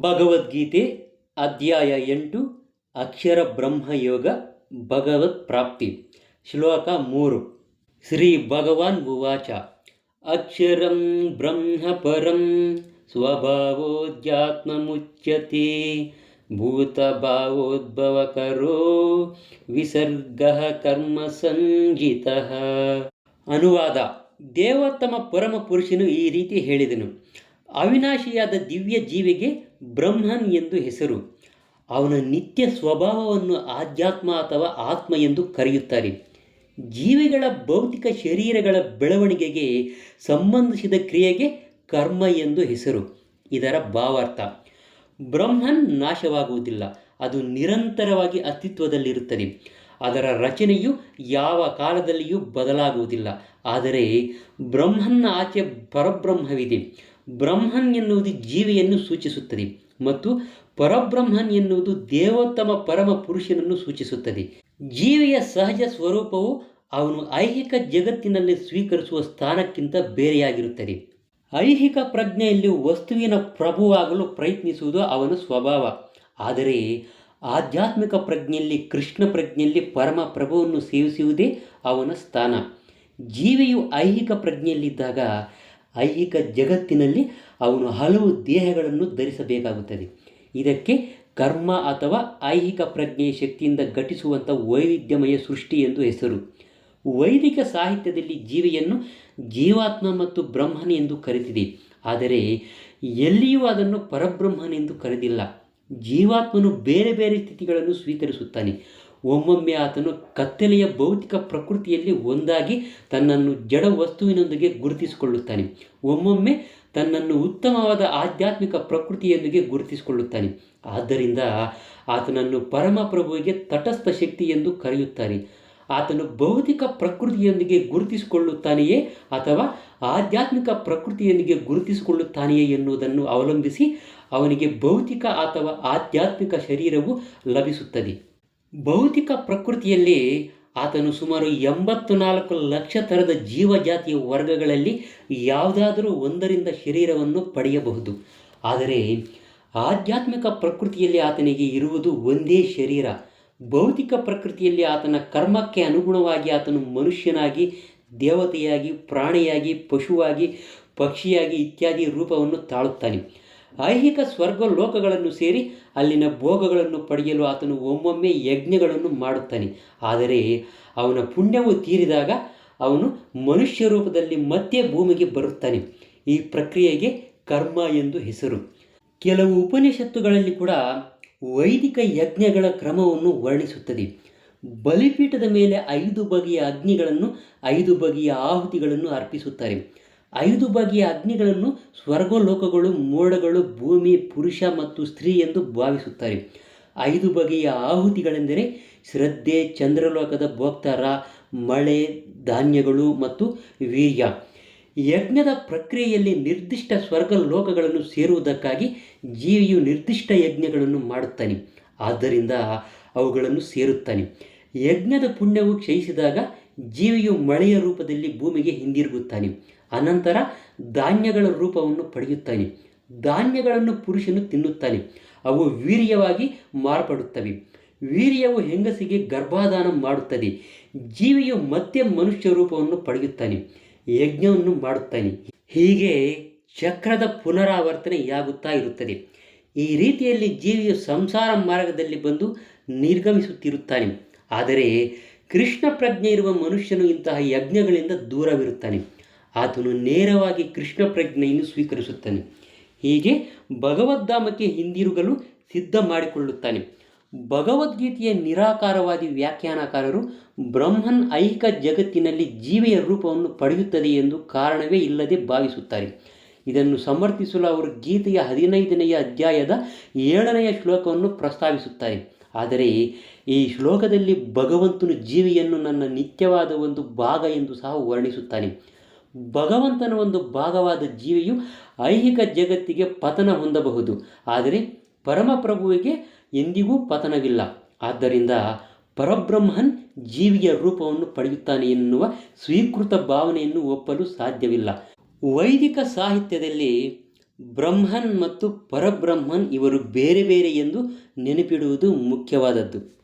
ಭಗವದ್ಗೀತೆ ಅಧ್ಯಾಯ ಎಂಟು, ಅಕ್ಷರ ಬ್ರಹ್ಮಯೋಗ ಭಗವತ್ ಪ್ರಾಪ್ತಿ. ಶ್ಲೋಕ ಮೂರು. ಶ್ರೀ ಭಗವಾನ್ ಉವಾಚ. ಅಕ್ಷರಂ ಬ್ರಹ್ಮ ಪರಂ ಸ್ವಭಾವೋಧ್ಯಾತ್ಮಮುಚ್ಯತೆ ಭೂತಭಾವೋದ್ಭವಕರೋ ವಿಸರ್ಗ ಕರ್ಮ ಸಂಜಿತ. ಅನುವಾದ. ದೇವತ್ತಮ ಪರಮ ಪುರುಷನು ಈ ರೀತಿ ಹೇಳಿದನು. ಅವಿನಾಶಿಯಾದ ದಿವ್ಯ ಜೀವಿಗೆ ಬ್ರಹ್ಮನ್ ಎಂದು ಹೆಸರು. ಅವನ ನಿತ್ಯ ಸ್ವಭಾವವನ್ನು ಆಧ್ಯಾತ್ಮ ಅಥವಾ ಆತ್ಮ ಎಂದು ಕರೆಯುತ್ತಾರೆ. ಜೀವಿಗಳ ಭೌತಿಕ ಶರೀರಗಳ ಬೆಳವಣಿಗೆಗೆ ಸಂಬಂಧಿಸಿದ ಕ್ರಿಯೆಗೆ ಕರ್ಮ ಎಂದು ಹೆಸರು. ಇದರ ಭಾವಾರ್ಥ, ಬ್ರಹ್ಮನ್ ನಾಶವಾಗುವುದಿಲ್ಲ, ಅದು ನಿರಂತರವಾಗಿ ಅಸ್ತಿತ್ವದಲ್ಲಿರುತ್ತದೆ. ಅದರ ರಚನೆಯು ಯಾವ ಕಾಲದಲ್ಲಿಯೂ ಬದಲಾಗುವುದಿಲ್ಲ, ಆದರೆ ಬ್ರಹ್ಮನ್ನ ಆಚೆ ಪರಬ್ರಹ್ಮವಿದೆ. ಬ್ರಹ್ಮನ್ ಎನ್ನುವುದು ಜೀವಿಯನ್ನು ಸೂಚಿಸುತ್ತದೆ ಮತ್ತು ಪರಬ್ರಹ್ಮನ್ ಎನ್ನುವುದು ದೇವೋತ್ತಮ ಪರಮ ಪುರುಷನನ್ನು ಸೂಚಿಸುತ್ತದೆ. ಜೀವಿಯ ಸಹಜ ಸ್ವರೂಪವು ಅವನು ಐಹಿಕ ಜಗತ್ತಿನಲ್ಲಿ ಸ್ವೀಕರಿಸುವ ಸ್ಥಾನಕ್ಕಿಂತ ಬೇರೆಯಾಗಿರುತ್ತದೆ. ಐಹಿಕ ಪ್ರಜ್ಞೆಯಲ್ಲಿ ವಸ್ತುವಿನ ಪ್ರಭುವಾಗಲು ಪ್ರಯತ್ನಿಸುವುದು ಅವನ ಸ್ವಭಾವ. ಆದರೆ ಆಧ್ಯಾತ್ಮಿಕ ಪ್ರಜ್ಞೆಯಲ್ಲಿ, ಕೃಷ್ಣ ಪ್ರಜ್ಞೆಯಲ್ಲಿ ಪರಮ ಪ್ರಭುವನ್ನು ಸೇವಿಸುವುದೇ ಅವನ ಸ್ಥಾನ. ಜೀವಿಯು ಐಹಿಕ ಪ್ರಜ್ಞೆಯಲ್ಲಿದ್ದಾಗ ಐಹಿಕ ಜಗತ್ತಿನಲ್ಲಿ ಅವನು ಹಲವು ದೇಹಗಳನ್ನು ಧರಿಸಬೇಕಾಗುತ್ತದೆ. ಇದಕ್ಕೆ ಕರ್ಮ ಅಥವಾ ಐಹಿಕ ಪ್ರಜ್ಞೆಯ ಶಕ್ತಿಯಿಂದ ಘಟಿಸುವಂಥ ವೈವಿಧ್ಯಮಯ ಸೃಷ್ಟಿ ಎಂದು ಹೆಸರು. ವೈದಿಕ ಸಾಹಿತ್ಯದಲ್ಲಿ ಜೀವಿಯನ್ನು ಜೀವಾತ್ಮ ಮತ್ತು ಬ್ರಹ್ಮನ ಎಂದು ಕರೆದಿದೆ. ಆದರೆ ಎಲ್ಲಿಯೂ ಅದನ್ನು ಪರಬ್ರಹ್ಮನೆಂದು ಕರೆದಿಲ್ಲ. ಜೀವಾತ್ಮನು ಬೇರೆ ಬೇರೆ ಸ್ಥಿತಿಗಳನ್ನು ಸ್ವೀಕರಿಸುತ್ತಾನೆ. ಒಮ್ಮೊಮ್ಮೆ ಆತನು ಕತ್ತಲೆಯ ಭೌತಿಕ ಪ್ರಕೃತಿಯಲ್ಲಿ ಒಂದಾಗಿ ತನ್ನನ್ನು ಜಡ ವಸ್ತುವಿನೊಂದಿಗೆ ಗುರುತಿಸಿಕೊಳ್ಳುತ್ತಾನೆ. ಒಮ್ಮೊಮ್ಮೆ ತನ್ನನ್ನು ಉತ್ತಮವಾದ ಆಧ್ಯಾತ್ಮಿಕ ಪ್ರಕೃತಿಯೊಂದಿಗೆ ಗುರುತಿಸಿಕೊಳ್ಳುತ್ತಾನೆ. ಆದ್ದರಿಂದ ಆತನನ್ನು ಪರಮಪ್ರಭುವಿಗೆ ತಟಸ್ಥ ಶಕ್ತಿ ಎಂದು ಕರೆಯುತ್ತಾರೆ. ಆತನು ಭೌತಿಕ ಪ್ರಕೃತಿಯೊಂದಿಗೆ ಗುರುತಿಸಿಕೊಳ್ಳುತ್ತಾನೆಯೇ ಅಥವಾ ಆಧ್ಯಾತ್ಮಿಕ ಪ್ರಕೃತಿಯೊಂದಿಗೆ ಗುರುತಿಸಿಕೊಳ್ಳುತ್ತಾನೆಯೇ ಎನ್ನುವುದನ್ನು ಅವಲಂಬಿಸಿ ಅವನಿಗೆ ಭೌತಿಕ ಅಥವಾ ಆಧ್ಯಾತ್ಮಿಕ ಶರೀರವು ಲಭಿಸುತ್ತದೆ. ಭೌತಿಕ ಪ್ರಕೃತಿಯಲ್ಲಿ ಆತನು ಸುಮಾರು ಎಂಬತ್ತು ನಾಲ್ಕು ಲಕ್ಷ ಥರದ ಜೀವಜಾತಿಯ ವರ್ಗಗಳಲ್ಲಿ ಯಾವುದಾದರೂ ಒಂದರಿಂದ ಶರೀರವನ್ನು ಪಡೆಯಬಹುದು. ಆದರೆ ಆಧ್ಯಾತ್ಮಿಕ ಪ್ರಕೃತಿಯಲ್ಲಿ ಆತನಿಗೆ ಇರುವುದು ಒಂದೇ ಶರೀರ. ಭೌತಿಕ ಪ್ರಕೃತಿಯಲ್ಲಿ ಆತನ ಕರ್ಮಕ್ಕೆ ಅನುಗುಣವಾಗಿ ಆತನು ಮನುಷ್ಯನಾಗಿ, ದೇವತೆಯಾಗಿ, ಪ್ರಾಣಿಯಾಗಿ, ಪಶುವಾಗಿ, ಪಕ್ಷಿಯಾಗಿ ಇತ್ಯಾದಿ ರೂಪವನ್ನು ತಾಳುತ್ತಾನೆ. ಐಹಿಕ ಸ್ವರ್ಗ ಲೋಕಗಳನ್ನು ಸೇರಿ ಅಲ್ಲಿನ ಭೋಗಗಳನ್ನು ಪಡೆಯಲು ಆತನು ಒಮ್ಮೊಮ್ಮೆ ಯಜ್ಞಗಳನ್ನು ಮಾಡುತ್ತಾನೆ. ಆದರೆ ಅವನ ಪುಣ್ಯವು ತೀರಿದಾಗ ಅವನು ಮನುಷ್ಯ ರೂಪದಲ್ಲಿ ಮತ್ತೆ ಭೂಮಿಗೆ ಬರುತ್ತಾನೆ. ಈ ಪ್ರಕ್ರಿಯೆಗೆ ಕರ್ಮ ಎಂದು ಹೆಸರು. ಕೆಲವು ಉಪನಿಷತ್ತುಗಳಲ್ಲಿ ಕೂಡ ವೈದಿಕ ಯಜ್ಞಗಳ ಕ್ರಮವನ್ನು ವರ್ಣಿಸುತ್ತದೆ. ಬಲಿಪೀಠದ ಮೇಲೆ ಐದು ಬಗೆಯ ಅಗ್ನಿಗಳನ್ನು, ಐದು ಬಗೆಯ ಆಹುತಿಗಳನ್ನು ಅರ್ಪಿಸುತ್ತಾರೆ. ಐದು ಬಗೆಯ ಅಗ್ನಿಗಳನ್ನು ಸ್ವರ್ಗಲೋಕಗಳು, ಮೋಡಗಳು, ಭೂಮಿ, ಪುರುಷ ಮತ್ತು ಸ್ತ್ರೀ ಎಂದು ಭಾವಿಸುತ್ತಾರೆ. ಐದು ಬಗೆಯ ಆಹುತಿಗಳೆಂದರೆ ಶ್ರದ್ಧೆ, ಚಂದ್ರಲೋಕದ ಭೋಕ್ತಾರ, ಮಳೆ, ಧಾನ್ಯಗಳು ಮತ್ತು ವೀರ್ಯ. ಯಜ್ಞದ ಪ್ರಕ್ರಿಯೆಯಲ್ಲಿ ನಿರ್ದಿಷ್ಟ ಸ್ವರ್ಗ ಲೋಕಗಳನ್ನು ಸೇರುವುದಕ್ಕಾಗಿ ಜೀವಿಯು ನಿರ್ದಿಷ್ಟ ಯಜ್ಞಗಳನ್ನು ಮಾಡುತ್ತಾನೆ, ಆದ್ದರಿಂದ ಅವುಗಳನ್ನು ಸೇರುತ್ತಾನೆ. ಯಜ್ಞದ ಪುಣ್ಯವು ಕ್ಷಯಿಸಿದಾಗ ಜೀವಿಯು ಮಳೆಯ ರೂಪದಲ್ಲಿ ಭೂಮಿಗೆ ಹಿಂದಿರುಗುತ್ತಾನೆ. ಅನಂತರ ಧಾನ್ಯಗಳ ರೂಪವನ್ನು ಪಡೆಯುತ್ತಾನೆ. ಧಾನ್ಯಗಳನ್ನು ಪುರುಷನು ತಿನ್ನುತ್ತಾನೆ. ಅವು ವೀರ್ಯವಾಗಿ ಮಾರ್ಪಡುತ್ತವೆ. ವೀರ್ಯವು ಹೆಂಗಸಿಗೆ ಗರ್ಭಾಧಾನ ಮಾಡುತ್ತದೆ. ಜೀವಿಯು ಮತ್ತೆ ಮನುಷ್ಯ ರೂಪವನ್ನು ಪಡೆಯುತ್ತಾನೆ. ಯಜ್ಞವನ್ನು ಮಾಡುತ್ತಾನೆ. ಹೀಗೆ ಚಕ್ರದ ಪುನರಾವರ್ತನೆಯಾಗುತ್ತಾ ಇರುತ್ತದೆ. ಈ ರೀತಿಯಲ್ಲಿ ಜೀವಿಯು ಸಂಸಾರ ಮಾರ್ಗದಲ್ಲಿ ಬಂದು ನಿರ್ಗಮಿಸುತ್ತಿರುತ್ತಾನೆ. ಆದರೆ ಕೃಷ್ಣ ಪ್ರಜ್ಞೆ ಇರುವ ಮನುಷ್ಯನು ಇಂತಹ ಯಜ್ಞಗಳಿಂದ ದೂರವಿರುತ್ತಾನೆ. ಆತನು ನೇರವಾಗಿ ಕೃಷ್ಣ ಪ್ರಜ್ಞೆಯನ್ನು ಸ್ವೀಕರಿಸುತ್ತಾನೆ. ಹೀಗೆ ಭಗವದ್ಧಾಮಕ್ಕೆ ಹಿಂದಿರುಗಲು ಸಿದ್ಧ ಮಾಡಿಕೊಳ್ಳುತ್ತಾನೆ. ಭಗವದ್ಗೀತೆಯ ನಿರಾಕಾರವಾದಿ ವ್ಯಾಖ್ಯಾನಕಾರರು ಬ್ರಹ್ಮನ್ ಐಕ ಜಗತ್ತಿನಲ್ಲಿ ಜೀವಿಯ ರೂಪವನ್ನು ಪಡೆಯುತ್ತದೆ ಎಂದು ಕಾರಣವೇ ಇಲ್ಲದೆ ಭಾವಿಸುತ್ತಾರೆ. ಇದನ್ನು ಸಮರ್ಥಿಸಲು ಅವರು ಗೀತೆಯ ಹದಿನೈದನೆಯ ಅಧ್ಯಾಯದ ಏಳನೆಯ ಶ್ಲೋಕವನ್ನು ಪ್ರಸ್ತಾವಿಸುತ್ತಾರೆ. ಆದರೆ ಈ ಶ್ಲೋಕದಲ್ಲಿ ಭಗವಂತನು ಜೀವಿಯನ್ನು ನನ್ನ ನಿತ್ಯವಾದ ಒಂದು ಭಾಗ ಎಂದು ಸಹ ವರ್ಣಿಸುತ್ತಾನೆ. ಭಗವಂತನ ಒಂದು ಭಾಗವಾದ ಜೀವಿಯು ಐಹಿಕ ಜಗತ್ತಿಗೆ ಪತನ ಹೊಂದಬಹುದು. ಆದರೆ ಪರಮಪ್ರಭುವಿಗೆ ಎಂದಿಗೂ ಪತನವಿಲ್ಲ. ಆದ್ದರಿಂದ ಪರಬ್ರಹ್ಮನ್ ಜೀವಿಯ ರೂಪವನ್ನು ಪಡೆಯುತ್ತಾನೆ ಎನ್ನುವ ಸ್ವೀಕೃತ ಭಾವನೆಯನ್ನು ಒಪ್ಪಲು ಸಾಧ್ಯವಿಲ್ಲ. ವೈದಿಕ ಸಾಹಿತ್ಯದಲ್ಲಿ ಬ್ರಹ್ಮನ್ ಮತ್ತು ಪರಬ್ರಹ್ಮನ್ ಇವರು ಬೇರೆ ಬೇರೆ ಎಂದು ನೆನಪಿಡುವುದು ಮುಖ್ಯವಾದದ್ದು.